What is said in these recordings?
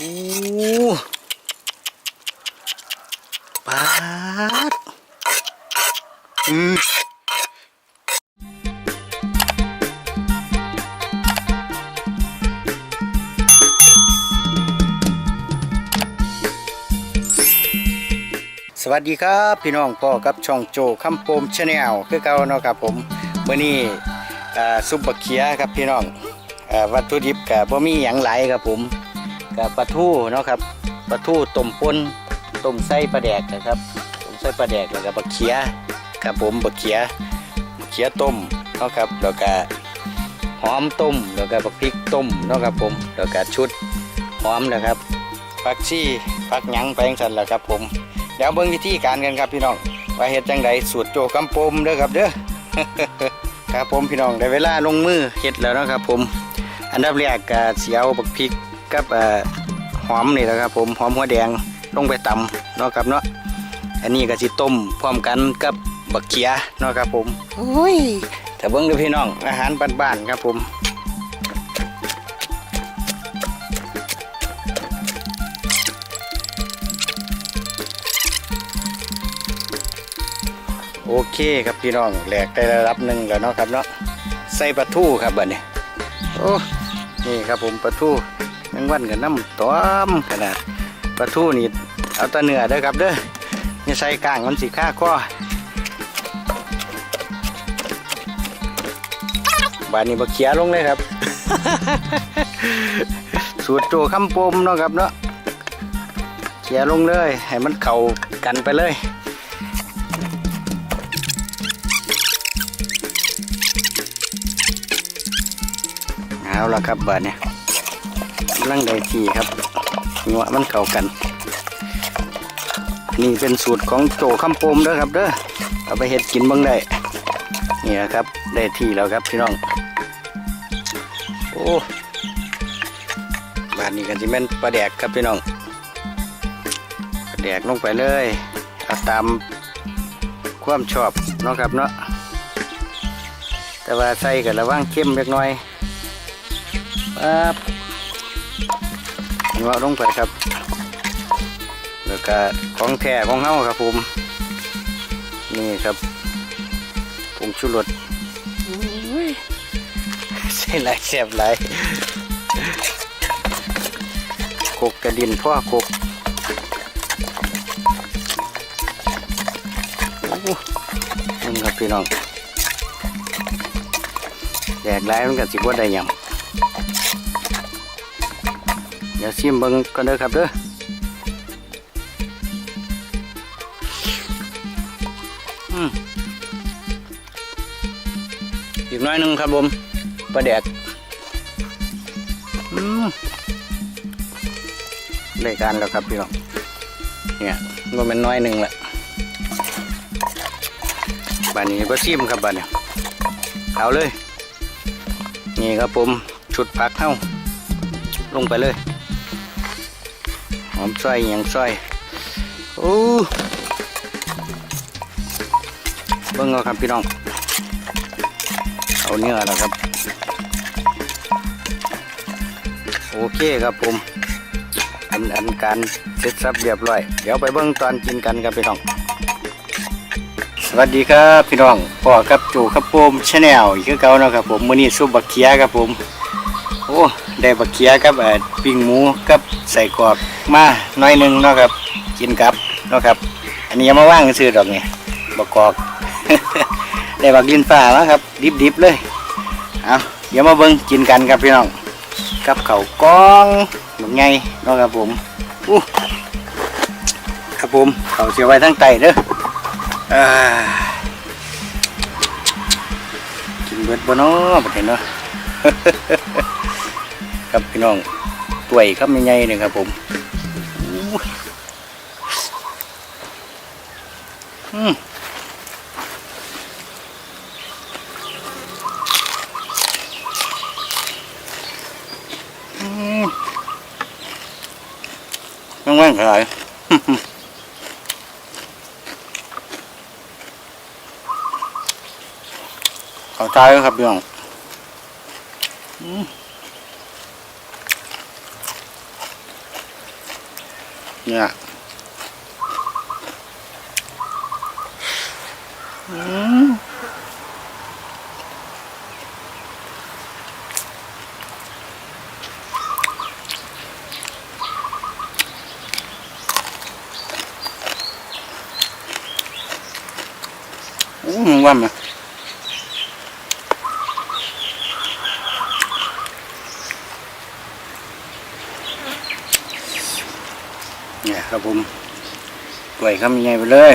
โอ้ปาดอืมสวัสดีครับพี่น้องพ่อกับช่องโจคำโปมชาแนลคือเก่าเนาะครับผมเมื่อนี้อ่ซุปบะเขียครับพี่น้องอวัตถุดิบกับบ่มีหยังหลครับผม กับปลาทูเนาะครับปลาทูต้มป่นต้มไส้ปลาแดกนะครับต้มไส้ปลาแดกแล้วก็บะเขียครับผมบะเขียบะเขียต้มเนาะครับแล้วก็หอมต้มแล้วก็บักพริกต้มเนาะครับผมแล้วก็ชุดหอมนะครับผักชีผักหยังไปจังซั่นแหละครับผมเดี๋ยวเบิ่งวิธีการกันครับพี่น้องว่าเฮ็ดจังไดสูตรโจกำปมเด้อครับเด้อครับผมพี่น้องได้เวลาลงมือเฮ็ดแล้วนะครับผม อันดับแรกก็สิเอาบักพริก กับเอ่อหอมนี่แหละครับผมหอมหัวแดงลงไปตำเนาะครับเนาะอันนี้ก็สิต้มพร้อมกันกับบักเขียเนาะครับผมโอ้ยแต่เบิ่งดูพี่น้องอาหารบ้านๆครับผมโอเคครับพี่น้องแหลกได้ระดับหนึ่งแล้วเนาะครับเนาะใส่ปลาทูครับบัดนี้โอ้นี่ครับผมปลาทูยั งวันกับน้ำต้มขนาดปลาทูนี่เอาตะเนื้อเด้อครับเด้อนี่ใส่กลางมันสีข้าข้อบานนี้บะเขียลงเลยครับ สูตรโจคำปมเนาะครับเนาะเขียลงเลย ให้มันเข้ากันไปเลยเอาละครับบาดเนี่ย กำลังได้ทีครับหัวมันเข้ากัน นี่เป็นสูตรของโจคำโปมเด้อครับเด้อเอาไปเห็ดกินบ้างได้นี่นะครับได้ที่แล้วครับพี่น้อง โอ้บาดนี้กันจิแม่นปลาแดกครับพี่น้องปลาแดกลงไปเลยเอาตามความชอบเนาะครับเนาะแต่ว่าใส่กันระว่างเข้มเล็กน้อยปั๊บ เงาะลงไปครับ แล้วก็ของแท้ของเฮาครับผม นี่ครับผงชูรสอุ้ยใส่หลายแซ่บหลายกกกระดินพ่อกกโอ้นี่ครับพี่น้องแดกหลายมันก็สิบ่ได้หยัง ดี๋ยวชิมเบิ้งกันเด้อครับเด้ออีกน้อยหนึ่งครับผมปลาแดกอืมรายการแล้วครับพี่น้อง เนี่ยมันเป็นน้อยหนึ่งแหละบานนี้ก็ชิมครับบานนี้เอาเลย นี่ครับผม ชุดผักเข้าลงไปเลย อมซอยย่างซอยโอ้เบิ่งเอาครับพี่น้อง เอาเนื้อแล้วครับ โอเคครับผม อันอันการเสร็จสับเรียบร้อย เดี๋ยวไปเบิ่งตอนกินกันครับพี่น้อง สวัสดีครับพี่น้องพ่อกับจูครับผมชาแนลอีกคือเก่าเนาะครับผมมื้อนี้ซุปบักเขียครับผม โอ้ได้บักเขียกับเอ่อ ปิ้งหมูกับใส่กรอกมาหน้อยหนึ่งเนาะครับ กินกับเนาะครับ อันนี้ยังมาว่างซื้อดอกนี่บักกอกได้บักลินฟ้ามาครับ ดิบๆเลยเอาเดี๋ยวมาเบิ่งกินกันครับพี่น้องกับเขากล้องบักไงเนาะครับผมอู้ครับผมเขาเสียไว้ทั้งไตเด้ออ่ากินเบิดบ่เนาะบ่เห็นเนาะครับพี่น้อง ตัวยครับใหญ่ๆเนี่ยครับผมอู้อืมอืมว่างๆขนาดขอใจครับพี่น้องอืม เนี่ยอืมอืมว่ามาเนี่ย ครับผมกล้วยคำใหญ่ไงไปเลย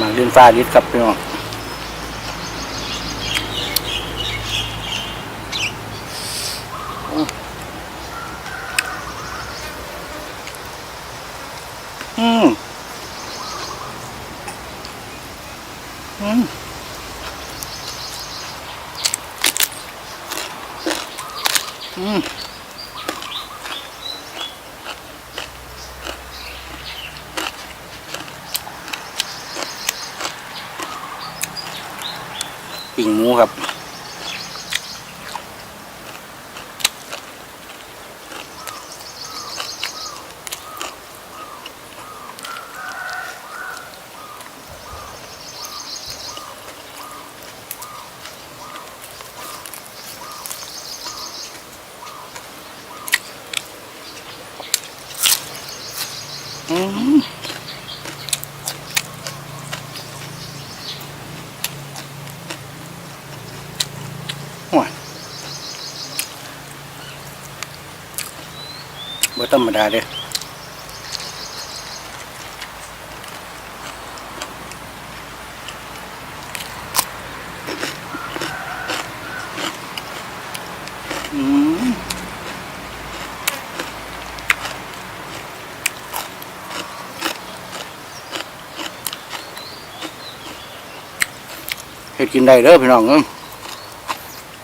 มากดินฟ้าดิดครับพี่น้อง อืมอืมปิ่งหมูครับ บ่ธรรมดาเด้อ กินได้เด้อพี่น้องเอ้ย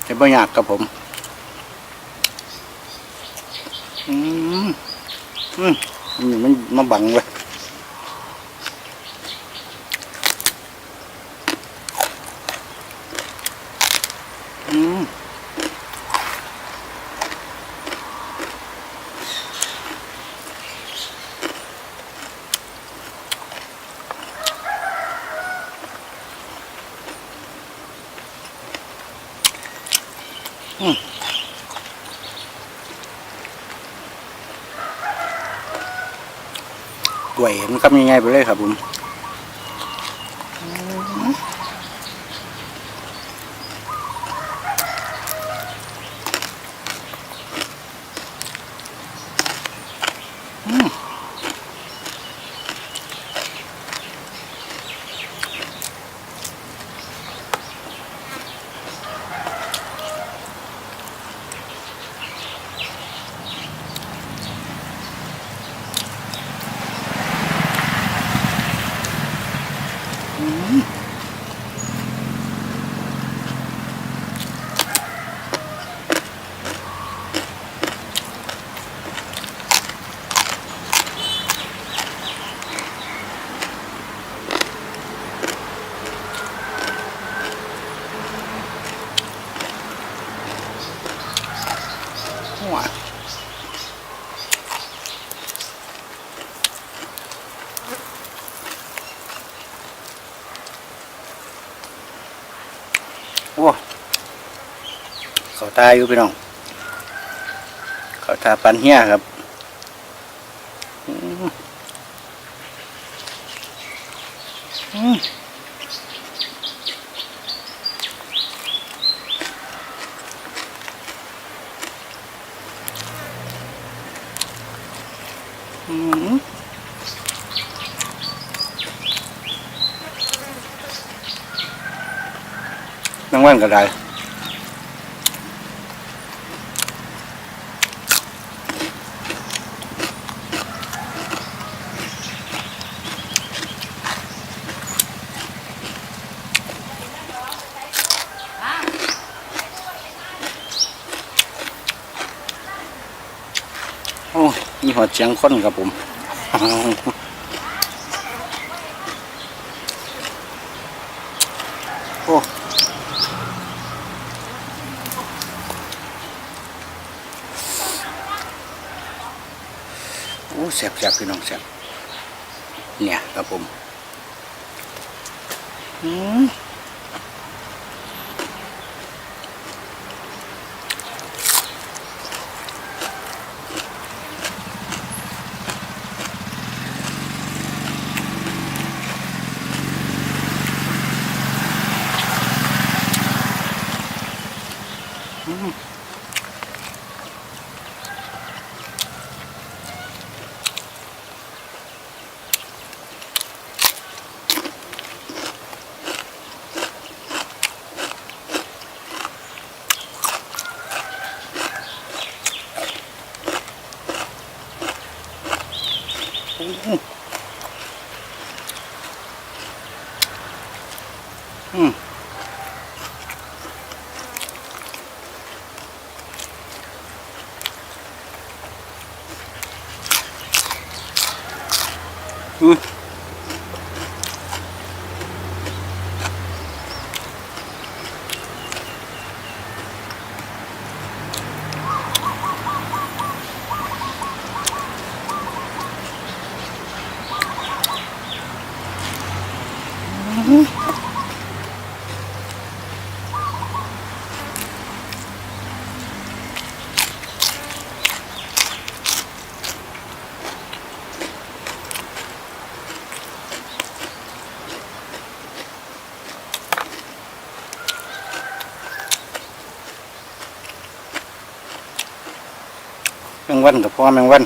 เฮ็ดบ่ยากกับผมอืมอืมมันมันมาบังเลย กล้วยมันครับยังไงไปเลยครับผม เขาตายอยู่พี่น้อง เขาตาปันเฮียครับอืมอืมนั่งว่านก็ได้ อดเสียงคนครับผมโอ้โอ้แซ่บแซ่บพี่น้องแซ่บเนี่ยครับผม อืม อืม งวันกับพ่อแมงวัน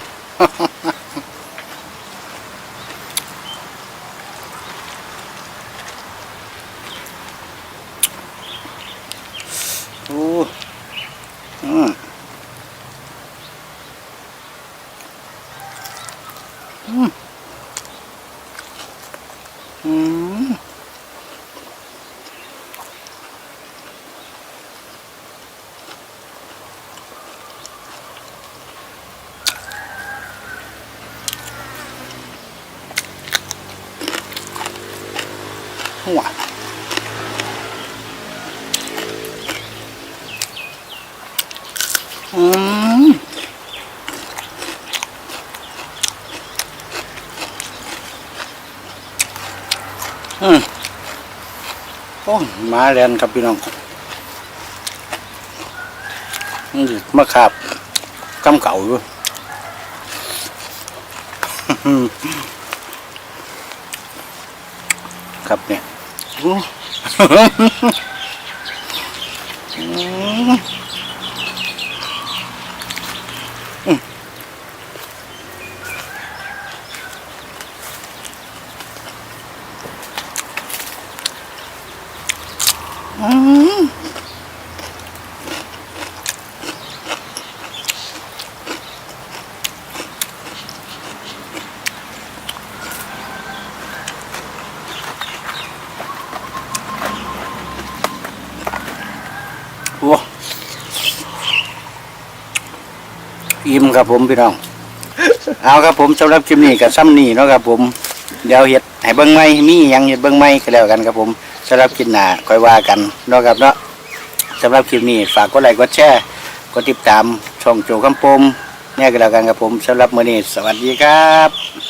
โอ้อืมอืม โอ้มาเรียนครับพี่น้องนี่มาขับกำเก่าอยู่ครับเนี่ยโอ้อืมอืมอืมโอ้ อิ่มครับผมพี่น้อง เอาครับผมสำหรับคลิปนี้กับซ้ำนี่เนาะครับผมเดี๋ยวเห็ดให้เบิ้งไม้มีหยังเห็ดเบิ้งไม้ก็แล้วกันครับผมสำหรับคลิปหน้าค่อยว่ากันเนาะครับเนาะสำหรับคลิปนี้ฝากกดไลค์กดแชร์กดติดตามช่องโจคำปมเนี่ยก็แล้วกันครับผมสำหรับมื้อนี้สวัสดีครับ